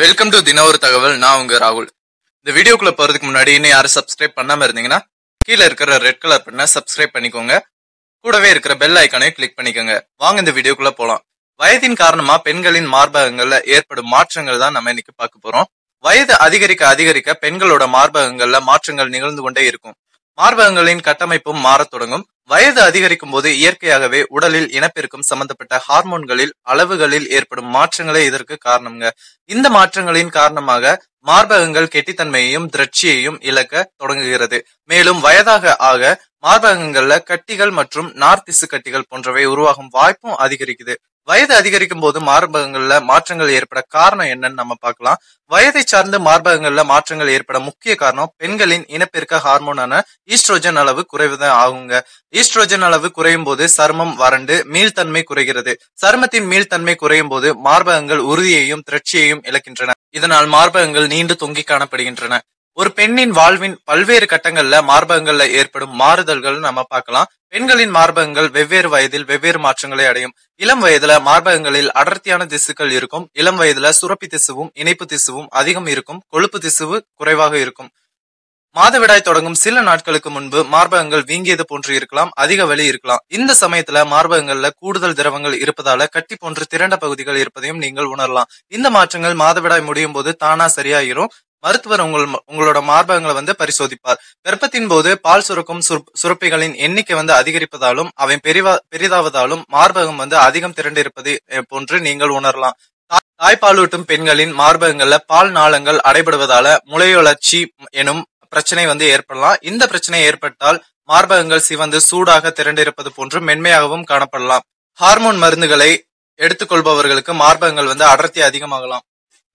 Welcome to தின ஒரு தகவல். நான் உங்க ராகுல். இந்த வீடியோக்குள்ள போறதுக்கு முன்னாடி இன்னும் யாரும் சப்ஸ்கிரைப் பண்ணாம இருந்தீங்கன்னா கீழே இருக்கிற ரெட் கலர் பண்ண சப்ஸ்கிரைப் பண்ணிக்கோங்க. கூடவே இருக்கிற பெல் ஐக்கானையும் கிளிக் பண்ணிக்கோங்க. வாங்க இந்த வீடியோக்குள்ள போலாம். வயதின் காரணமா பெண்களின் மார்பகங்கள்ல ஏற்படும் மாற்றங்கள் தான் நம்ம இன்னைக்கு பார்க்க போறோம். வயது அதிகரிக்க அதிகரிக்க பெண்களோட மார்பகங்கள்ல மாற்றங்கள் நிகழ்ந்து கொண்டே இருக்கும். மார்பகங்களின் கட்டமைப்பும் மாறத் தொடங்கும். வயது அதிகரிக்கும் போது இயற்கையாகவே உடலில் இனப்பெருக்கம் சம்பந்தப்பட்ட ஹார்மோன்களில் அளவுகளில் ஏற்படும் மாற்றங்களே இதற்கு காரணம்ங்க. இந்த மாற்றங்களின் காரணமாக மார்பகங்கள் கெட்டித்தன்மையையும் திரட்சியையும் இழக்க தொடங்குகிறது. மேலும் வயதாக ஆக மார்பகங்கள்ல கட்டிகள் மற்றும் நார்த்திசு கட்டிகள் போன்றவை உருவாகும் வாய்ப்பும் அதிகரிக்குது. வயது அதிகரிக்கும் போது மார்பகங்கள்ல மாற்றங்கள் ஏற்பட காரணம் என்னன்னு நம்ம பார்க்கலாம். வயதை சார்ந்து மார்பகங்கள்ல மாற்றங்கள் ஏற்பட முக்கிய காரணம் பெண்களின் இனப்பெருக்க ஹார்மோனான ஈஸ்ட்ரோஜன் அளவு குறைவுதான் ஆகுங்க. ஈஸ்ட்ரோஜன் அளவு குறையும் போது சருமம் வறண்டு மீள்தன்மை குறைகிறது. சருமத்தின் மீள்தன்மை குறையும் போது மார்பகங்கள் உறுதியையும் திரட்சியையும் இழக்கின்றன. இதனால் மார்பகங்கள் நீண்டு தொங்கி காணப்படுகின்றன. ஒரு பெண்ணின் வாழ்வின் பல்வேறு கட்டங்கள்ல மார்பகங்கள்ல ஏற்படும் மாறுதல்கள் நம்ம பார்க்கலாம். பெண்களின் மார்பகங்கள் வெவ்வேறு வயதில் வெவ்வேறு மாற்றங்களை அடையும். இளம் வயதுல மார்பகங்களில் அடர்த்தியான திசுக்கள் இருக்கும். இளம் வயதுல சுரப்பி திசுவும் இணைப்பு திசுவும் அதிகம் இருக்கும். கொழுப்பு திசுவு குறைவாக இருக்கும். மாதவிடாய் தொடங்கும் சில நாட்களுக்கு முன்பு மார்பகங்கள் வீங்கியது போன்று இருக்கலாம் அதிக வலி இருக்கலாம். இந்த சமயத்துல மார்பகங்கள்ல கூடுதல் திரவங்கள் இருப்பதால கட்டி போன்று திரண்ட பகுதிகள் இருப்பதையும் நீங்கள் உணரலாம். இந்த மாற்றங்கள் மாதவிடாய் முடியும் போது தானா சரியாயிரும். மருத்துவர் உங்கள் உங்களோட மார்பகங்களை வந்து பரிசோதிப்பார். கர்ப்பத்தின் போது பால் சுரக்கும் சுரப்பிகளின் எண்ணிக்கை வந்து அதிகரிப்பதாலும் அவை பெரிவா பெரிதாவதாலும் மார்பகம் வந்து அதிகம் திரண்டு இருப்பது போன்று நீங்கள் உணரலாம். தாய்ப்பாலூட்டும் பெண்களின் மார்பகங்கள்ல பால் நாளங்கள் அடைபடுவதால முளையொளர்ச்சி எனும் பிரச்சனை வந்து ஏற்படலாம். இந்த பிரச்சனை ஏற்பட்டால் மார்பகங்கள் சிவந்து சூடாக திரண்டிருப்பது போன்று மென்மையாகவும் காணப்படலாம். ஹார்மோன் மருந்துகளை எடுத்துக்கொள்பவர்களுக்கு மார்பகங்கள் வந்து அடர்த்தி அதிகமாகலாம்.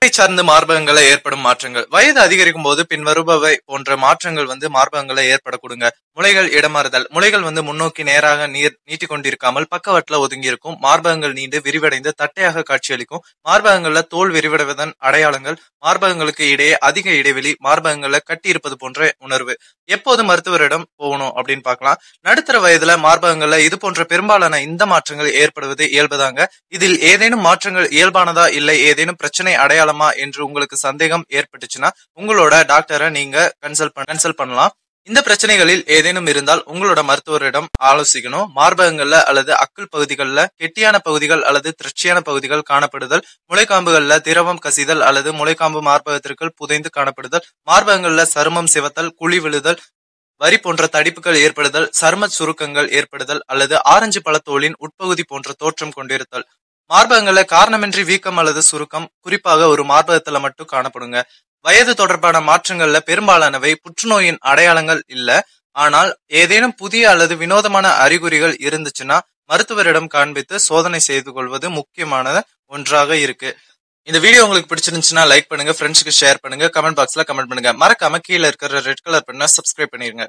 சார்ந்து மார்பகங்களை ஏற்படும் மாற்றங்கள். வயது அதிகரிக்கும் போது பின் வருபவை போன்ற மாற்றங்கள் வந்து மார்பகங்களை ஏற்படக்கூடுங்க முளைகள் இடமாறுதல். முளைகள் வந்து முன்னோக்கி நேராக நீர் நீட்டிக் கொண்டிருக்காமல் பக்கவட்டில் ஒதுங்கி இருக்கும் மார்பகங்கள் நீண்டு விரிவடைந்து தட்டையாக காட்சியளிக்கும். மார்பகங்கள்ல தோல் விரிவடைவதன் அடையாளங்கள். மார்பகங்களுக்கு இடையே அதிக இடைவெளி மார்பகங்கள்ல கட்டி இருப்பது போன்ற உணர்வு. எப்போது மருத்துவரிடம் போகணும் அப்படின்னு பார்க்கலாம். நடுத்தர வயதுல மார்பகங்கள்ல இது போன்ற பெரும்பாலான இந்த மாற்றங்கள் ஏற்படுவது இயல்புதாங்க. இதில் ஏதேனும் மாற்றங்கள் இயல்பானதா? இல்லை ஏதேனும் பிரச்சனை அடையாளம் என்று உங்களுக்கு சந்தேகம் ஏற்பட்டுச்சுன்னா உங்களோட டாக்டரை நீங்க கன்சல்ட் கன்சல்ட் பண்ணலாம். இந்த பிரச்சனைகளில் ஏதேனும் இருந்தால் உங்களோட மருத்துவரிடம் ஆலோசிக்கணும். மார்பகங்கள்ல அல்லது அக்கல் பகுதிகளில் கெட்டியான பகுதிகள் அல்லது திருச்சியான பகுதிகள் காணப்படுதல் முளைக்காம்புகள்ல திரவம் கசிதல் அல்லது முளைக்காம்பு மார்பகத்திற்குள் புதைந்து காணப்படுதல் மார்பகங்கள்ல சருமம் சிவத்தல் குழி விழுதல் வரி போன்ற தடிப்புகள் ஏற்படுதல் சரும சுருக்கங்கள் ஏற்படுதல் அல்லது ஆரஞ்சு பழத்தோலின் உட்பகுதி போன்ற தோற்றம் கொண்டிருத்தல். மார்பகங்கள்ல காரணமின்றி வீக்கம் அல்லது சுருக்கம் குறிப்பாக ஒரு மார்பகத்துல மட்டும் காணப்படுங்க. வயது தொடர்பான மாற்றங்கள்ல பெரும்பாலானவை புற்றுநோயின் அடையாளங்கள் இல்ல. ஆனால் ஏதேனும் புதிய அல்லது வினோதமான அறிகுறிகள் இருந்துச்சுன்னா மருத்துவரிடம் காண்பித்து சோதனை செய்து கொள்வது முக்கியமான ஒன்றாக இருக்கு. இந்த வீடியோ உங்களுக்கு பிடிச்சிருந்துச்சுன்னா லைக் பண்ணுங்க ஃப்ரெண்ட்ஸுக்கு ஷேர் பண்ணுங்க கமெண்ட் பாக்ஸ்ல கமெண்ட் பண்ணுங்க. மறக்காம கீழே இருக்கிற ரெட் கலர் பண்ண சப்ஸ்கிரைப் பண்ணிருங்க.